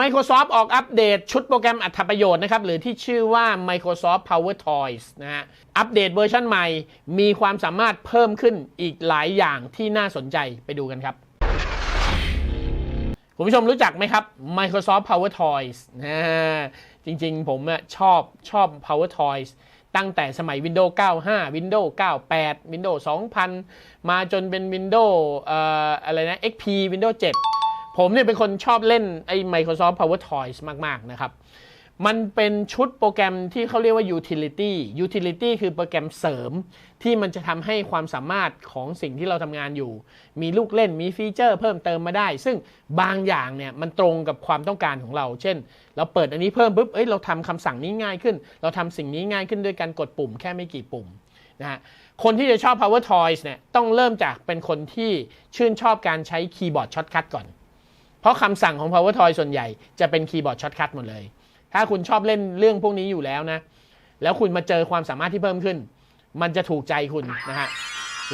Microsoft ออกอัปเดตชุดโปรแกรมอัตประโยชน์นะครับ หรือที่ชื่อว่า Microsoft Power Toys นะฮะ อัปเดตเวอร์ชันใหม่ มีความสามารถเพิ่มขึ้นอีกหลายอย่างที่น่าสนใจไปดูกันครับ คุณผู้ชมรู้จักไหมครับ Microsoft Power Toys นะจริงๆ ผมชอบชอบ Power Toys ตั้งแต่สมัย Windows 95 Windows 98 Windows 2000 มาจนเป็น Windows อออะไรนะ XP Windows 7 ผมเนี่ยเป็นคนชอบเล่นไอ้ Microsoft Power Toys มาก ๆ นะครับ มันเป็นชุดโปรแกรมที่เขาเรียกว่า utility utility คือโปรแกรมเสริม ที่มันจะทำให้ความสามารถของสิ่งที่เราทำงานอยู่ มีลูกเล่นมีฟีเจอร์เพิ่มเติมมาได้ ซึ่งบางอย่างเนี่ยมันตรงกับความต้องการของเรา เช่น เราเปิดอันนี้เพิ่มปุ๊บเอ้ยเราทำคำสั่งนี้ง่ายขึ้น เราทำสิ่งนี้ง่ายขึ้นด้วยการกดปุ่มแค่ไม่กี่ปุ่มนะฮะคนที่จะชอบ power toys เนี่ยต้องเริ่มจากเป็นคนที่ชื่นชอบการใช้คีย์บอร์ดช็อตคัทก่อน ราะคำสั่งของ power toy ส่วนใหญ่จะเป็นคีย์บอร์ดช็อตคัทหมดเลย ถ้าคุณชอบเล่นเรื่องพวกนี้อยู่แล้วนะ แล้วคุณมาเจอความสามารถที่เพิ่มขึ้น มันจะถูกใจคุณนะฮะ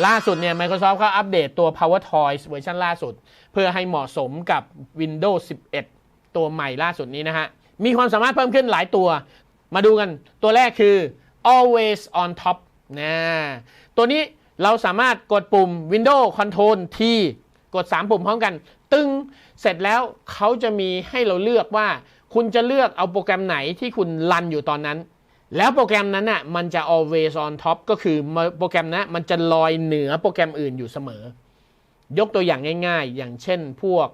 ล่าสุดเนี่ย Microsoft ก็อัปเดตตัว Power Toys เวอร์ชันล่าสุด เพื่อให้เหมาะสมกับ Windows 11 ตัวใหม่ล่าสุดนี้นะฮะ มีความสามารถเพิ่มขึ้นหลายตัว มาดูกันตัวแรกคือ always on top นะตัวนี้เราสามารถกดปุ่ม Windows Control T กด 3 ปุ่มพร้อมกัน ตึงเสร็จแล้วเขาจะมีให้เราเลือกว่า คุณจะเลือกเอาโปรแกรมไหนที่คุณรันอยู่ตอนนั้น แล้วโปรแกรมนั้นน่ะมันจะ always on top ก็คือโปรแกรมนั้มันจะลอยเหนือโปรแกรมอื่นอยู่เสมอ ยกตัวอย่างง่าย ๆ อย่างเช่น พวก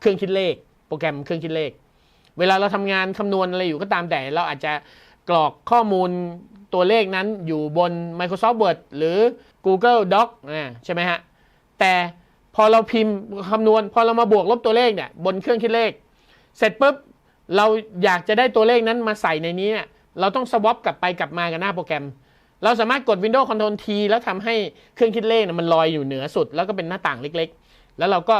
เครื่องคิดเลข โปรแกรมเครื่องคิดเลข เวลาเราทำงานคำนวณอะไรอยู่ก็ตามแต่เราอาจจะกรอกข้อมูลตัวเลขนั้นอยู่บน Microsoft Word หรือ Google Doc นะใช่ไหมฮะ แต่ พอเราพิมพ์คำนวณ พอเรามาบวกลบตัวเลขเนี่ยบนเครื่องคิดเลข เสร็จปุ๊บเราอยากจะได้ตัวเลขนั้นมาใส่ในนี้เนี่ยเราต้องสวอปกลับไปกลับมากับหน้าโปรแกรม เราสามารถกด Windows Control T แล้วทำให้เครื่องคิดเลขเนี่ยมันลอยอยู่เหนือสุด แล้วก็เป็นหน้าต่างเล็กๆ แล้วเราก็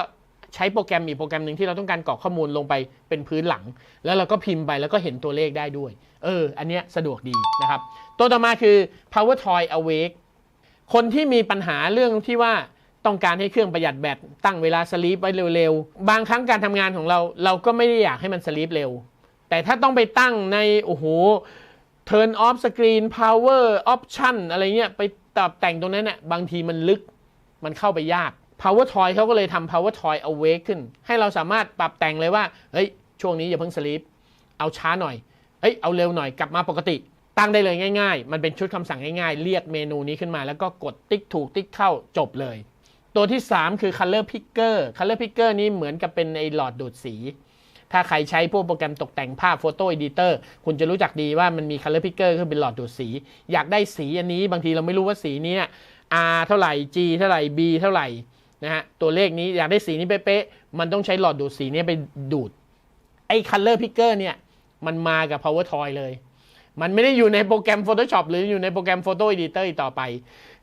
ใช้โปรแกรมอีกโปรแกรมหนึ่งที่เราต้องการกรอกข้อมูลลงไปเป็นพื้นหลัง แล้วเราก็พิมพ์ไปแล้วก็เห็นตัวเลขได้ด้วย เออ อันเนี้ยสะดวกดีนะครับ ตัวต่อมาคือ Power Toy Awake คนที่มีปัญหาเรื่องที่ว่า ต้องการให้เครื่องประหยัดแบตตั้งเวลาสลีปไว้เร็วๆ บางครั้งการทำงานของเราเราก็ไม่ได้อยากให้มันสลีปเร็ว แต่ถ้าต้องไปตั้งในโอ้โห turn off screen power option อะไรเงี้ยไปตับแต่งตรงนั้นเนี่ยบางทีมันลึกมันเข้าไปยาก power toy เขาก็เลยทำ power toy awake ขึ้น ให้เราสามารถปรับแต่งเลยว่าเฮ้ยช่วงนี้อย่าเพิ่งสลีปเอาช้าหน่อยเฮ้ยเอาเร็วหน่อยกลับมาปกติตั้งได้เลยง่าย ๆ มันเป็นชุดคำสั่งง่ายๆ เรียกเมนูนี้ขึ้นมาแล้วก็กดติ๊กถูกติ๊กเข้าจบเลย ตัวที่ 3 คือ Color Picker Color Picker นี้เหมือนกับเป็นไอหลอดดูดสี ถ้าใครใช้พวกโปรแกรมตกแต่งภาพ Photo Editor คุณจะรู้จักดีว่ามันมี Color Picker คือเป็นหลอดดูดสี อยากได้สีอันนี้บางทีเราไม่รู้ว่าสีนี้ R เท่าไหร่ G เท่าไหร่ B เท่าไหร่นะฮะตัวเลขนี้อยากได้สีนี้เป๊ะๆมันต้องใช้หลอดดูดสีนี้ไปดูดไอ้ Color Picker เนี่ยมันมากับ Power Toy เลย มันไม่ได้อยู่ในโปรแกรม Photoshop หรืออยู่ในโปรแกรม Photo Editor อีกต่อไป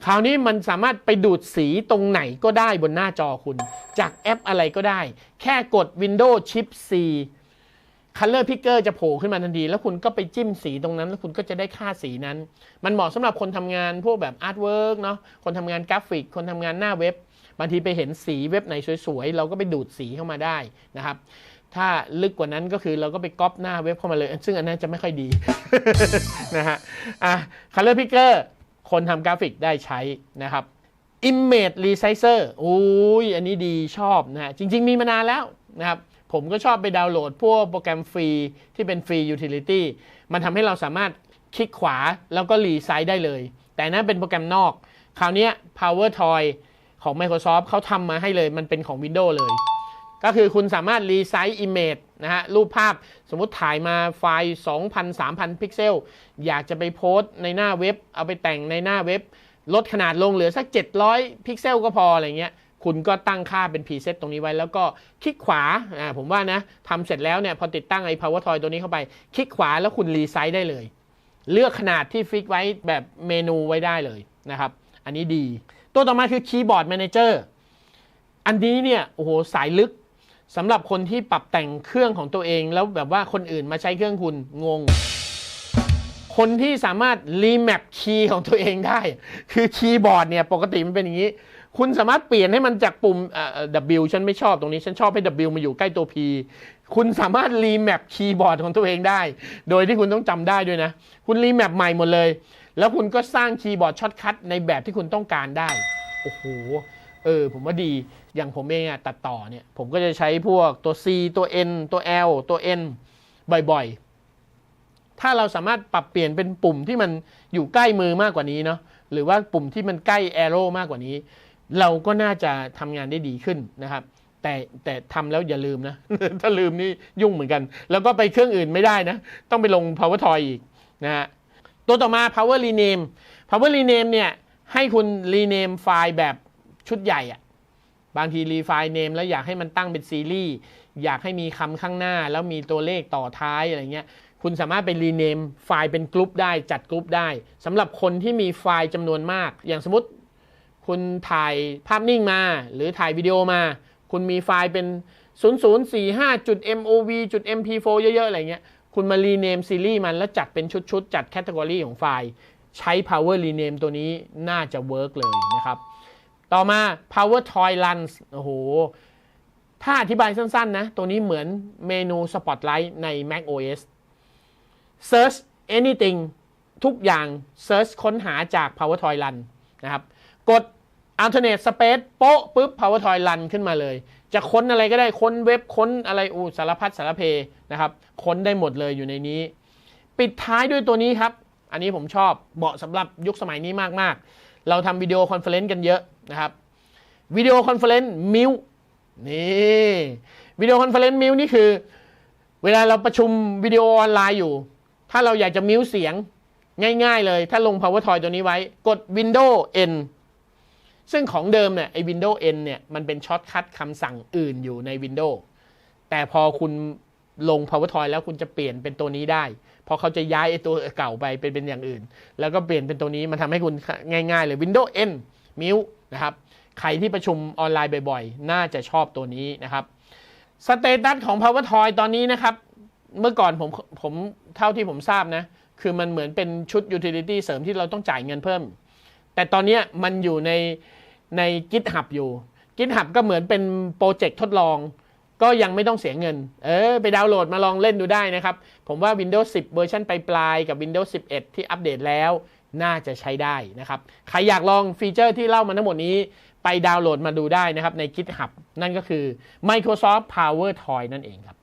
คราวนี้มันสามารถไปดูดสีตรงไหนก็ได้บนหน้าจอคุณ จากแอปอะไรก็ได้ แค่กด Windows Shift C Color Picker จะโผล่ขึ้นมาทันที แล้วคุณก็ไปจิ้มสีตรงนั้น แล้วคุณก็จะได้ค่าสีนั้น มันเหมาะสำหรับคนทำงานพวกแบบอาร์ตเวิร์กเนาะคนทำงานกราฟิก คนทำงานหน้าเว็บบางทีไปเห็นสีเว็บไหนสวยๆ เราก็ไปดูดสีเข้ามาได้นะครับ ถ้าลึกกว่านั้นก็คือเราก็ไปก๊อปหน้าเว็บเข้ามาเลย ซึ่งอันนั้นจะไม่ค่อยดีนะฮะอะ Color Picker คนทำกราฟิกได้ใช้นะครับ Image Resizer อุ้ยอันนี้ดีชอบนะฮะ จริง ๆ มีมานานแล้วนะครับ ผมก็ชอบไปดาวน์โหลด พวกโปรแกรมฟรีที่เป็นฟรี Utility มันทำให้เราสามารถคลิกขวาแล้วก็รีไซส์ได้เลย แต่นั่นเป็นโปรแกรมนอก คราวนี้ Power Toy ของ Microsoft เขาทำมาให้เลย มันเป็นของ Windows เลย ก็คือคุณสามารถรีไซส์ Image นะฮะรูปภาพสมมุติถ่ายมาไฟล์ 2,000 3,000 พิกเซล อยากจะไปโพสในหน้าเว็บ เอาไปแต่งในหน้าเว็บ ลดขนาดลงเหลือสัก 700 พิกเซลก็พออะไรเงี้ยคุณก็ตั้งค่าเป็นพรีเซตตรงนี้ไว้ แล้วก็คลิกขวาอ่าผมว่านะทำเสร็จแล้วเนี่ยพอติดตั้งไอ้ Power Toy ตัวนี้เข้าไป คลิกขวาแล้วคุณรีไซส์ได้เลย เลือกขนาดที่ฟิกไว้แบบเมนูไว้ได้เลยนะครับ อันนี้ดี ตัวต่อมาคือ Keyboard Manager อันนี้เนี่ยโอ้โหสายลึก สำหรับคนที่ปรับแต่งเครื่องของตัวเอง แล้วแบบว่าคนอื่นมาใช้เครื่องคุณงง คนที่สามารถรีแมปคีย์ของตัวเองได้ คือคีย์บอร์ดเนี่ยปกติมันเป็นอย่างนี้ คุณสามารถเปลี่ยนให้มันจากปุ่มเอ่อ W ฉันไม่ชอบตรงนี้ ฉันชอบให้ W มาอยู่ใกล้ตัว P คุณสามารถรีแมปคีย์บอร์ดของตัวเองได้ โดยที่คุณต้องจำได้ด้วยนะ คุณรีแมปใหม่หมดเลย แล้วคุณก็สร้างคีย์บอร์ดช็อตคัทในแบบที่คุณต้องการได้ โอ้โห เออผมว่าดีอย่างผมเองอะตัดต่อเนี่ย ผมก็จะใช้พวกตัว C ตัว N ตัว L ตัว N บ่อยๆ ถ้าเราสามารถปรับเปลี่ยนเป็นปุ่มที่มันอยู่ใกล้มือมากกว่านี้เนาะหรือว่าปุ่มที่มันใกล้ arrow มากกว่านี้ เราก็น่าจะทำงานได้ดีขึ้นนะครับแต่แต่ทำแล้วอย่าลืมนะ ถ้าลืมนี่ยุ่งเหมือนกัน แล้วก็ไปเครื่องอื่นไม่ได้นะ ต้องไปลง PowerToy อีกนะฮะตัวต่อมา Power Rename Power Rename เนี่ยให้คุณ rename ไฟล์แบบ ชุดใหญ่อะบางทีรีไฟล์เนมแล้วอยากให้มันตั้งเป็นซีรีส์อยากให้มีคำข้างหน้า แล้วมีตัวเลขต่อท้ายอะไรเงี้ย คุณสามารถไปรีเนมไฟล์เป็นกลุ่มได้จัดกลุ่มได้สำหรับคนที่มีไฟล์จำนวนมาก อย่างสมมติ คุณถ่ายภาพนิ่งมา หรือถ่ายวิดีโอมา คุณมีไฟล์เป็น 0045.mov .mp4 เยอะๆอะไรเงี้ย คุณมารีเนมซีรีส์มันแล้วจัดเป็นชุดๆจัดแคตตากรีของไฟล์ ใช้ power rename ตัวนี้น่าจะเวิร์กเลยนะครับ ต่อมา power toy runs โอ้โห ถ้าอธิบายสั้นๆนะ ตัวนี้เหมือนเมนู spotlight ใน mac os search anything ทุกอย่าง search ค้นหาจาก power toy run นะครับ กด alternate space โป๊ะปุ๊บ power toy run ขึ้นมาเลย จะค้นอะไรก็ได้ ค้นเว็บ ค้นอะไรอูสารพัดสารเพนะครับ ค้นได้หมดเลยอยู่ในนี้ ปิดท้ายด้วยตัวนี้ครับ อันนี้ผมชอบ เหมาะสำหรับยุคสมัยนี้มากๆ เราทำวิดีโอคอนเฟลเลนซ์กันเยอะนะครับวิดีโอคอนเฟลเลนซ์มิวนี่วิดีโอคอนเฟลเลนซ์มิวนี่คือ เวลาเราประชุมวิดีโอออนไลน์อยู่ ถ้าเราอยากจะมิวเสียงง่าย ๆ เลย ถ้าลง PowerToy ตัวนี้ไว้ กด Windows N ซึ่งของเดิมเนี่ยไอ้ Windows N เนี่ยมันเป็นช็อตคัทคำสั่งอื่นอยู่ใน Windows แต่พอคุณ ลง PowerToy แล้วคุณจะเปลี่ยนเป็นตัวนี้ได้ เพราะเขาจะย้ายไอ้ตัวเก่าไปเป็นเป็นอย่างอื่น แล้วก็เปลี่ยนเป็นตัวนี้มันทำให้คุณง่ายๆเลย Windows N มิวนะครับ ใครที่ประชุมออนไลน์บ่อยๆ น่าจะชอบตัวนี้นะครับสเตตัสของ PowerToy ตอนนี้นะครับ เมื่อก่อนผมผมเท่าที่ผมทราบนะ คือมันเหมือนเป็นชุด utility เสริมที่เราต้องจ่ายเงินเพิ่ม แต่ตอนนี้มันอยู่ในใน GitHub อยู่ GitHub ก็เหมือนเป็นโปรเจกต์ทดลอง ก็ยังไม่ต้องเสียเงิน เออ ไปดาวน์โหลดมาลองเล่นดูได้นะครับ ผมว่า Windows 10 เวอร์ชันปลายๆกับ Windows 11 ที่อัปเดตแล้ว น่าจะใช้ได้นะครับ ใครอยากลองฟีเจอร์ที่เล่ามาทั้งหมดนี้ ไปดาวน์โหลดมาดูได้นะครับใน GitHub นั่นก็คือ Microsoft Power Toy นั่นเองครับ